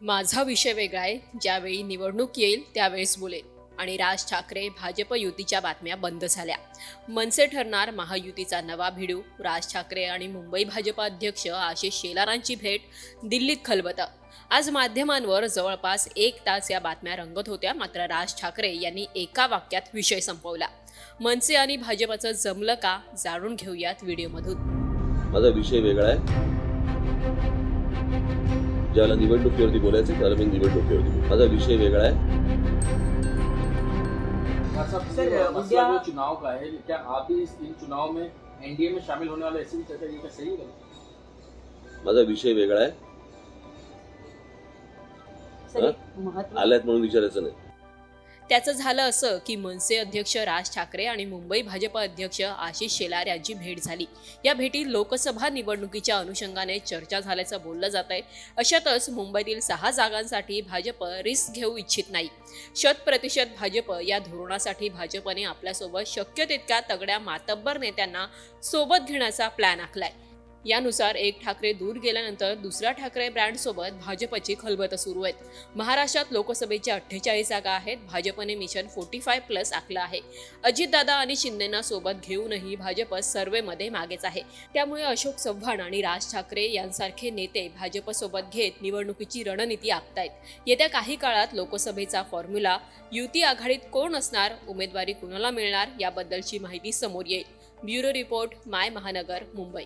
माझा विषय वेगळा आहे. ज्यावेळी निवडणूक येईल त्यावेळेस बोलेल आणि राज ठाकरे भाजप युतीच्या बातम्या बंद झाल्या. मनसे ठरणार महायुतीचा नवा भिडू. राज ठाकरे आणि मुंबई भाजप अध्यक्ष आशिष शेलारांची भेट दिल्लीत खलबतं. आज माध्यमांवर जवळपास एक तास या बातम्या रंगत होत्या. मात्र राज ठाकरे यांनी एका वाक्यात विषय संपवला. मनसे आणि भाजपचं जमलं का जाणून घेऊयात व्हिडिओमधून. माझा विषय वेगळा आहे. ज्याला निवडणुकीवरती बोलायचं त्याला मी निवडणुकीवरती. माझा विषय वेगळा आहे. उद्या- जो चुनाव का है क्या आप भी इस इन चुनाव में एनडीए में शामिल होने वाले ऐसे भी चर्चा ये क्या सही है? माझा विषय वेगळा आहे. महत्त्व आल्यात म्हणून विचारायचं नाही. त्याचं झालं असं की मनसे अध्यक्ष राज ठाकरे आणि मुंबई भाजप अध्यक्ष आशिष शेलार यांची भेट झाली. या भेटीत लोकसभा निवडणुकीच्या अनुषंगाने चर्चा झाल्याचं बोललं जात आहे. अशातच मुंबईतील सहा जागांसाठी भाजप रिस्क घेऊ इच्छित नाही. शत प्रतिशत भाजप या धोरणासाठी भाजपने आपल्यासोबत शक्य तितक्या तगड्या मातब्बर नेत्यांना सोबत घेण्याचा प्लॅन आखलाय. यानुसार एक ठाकरे दूर गेल्यानंतर दुसऱ्या ठाकरे ब्रँडसोबत भाजपची खलबतं सुरू आहेत. महाराष्ट्रात लोकसभेच्या अठ्ठेचाळीस जागा आहेत. भाजपने मिशन फोर्टी फाय प्लस आखलं आहे. अजितदादा आणि शिंदेना सोबत घेऊनही भाजप सर्वेमध्ये मागेच आहे. त्यामुळे अशोक चव्हाण आणि राज ठाकरे यांसारखे नेते भाजपसोबत घेत निवडणुकीची रणनीती आखतायत. येत्या काही काळात लोकसभेचा फॉर्म्युला युती आघाडीत कोण असणार उमेदवारी कुणाला मिळणार याबद्दलची माहिती समोर येईल. ब्युरो रिपोर्ट माय महानगर मुंबई.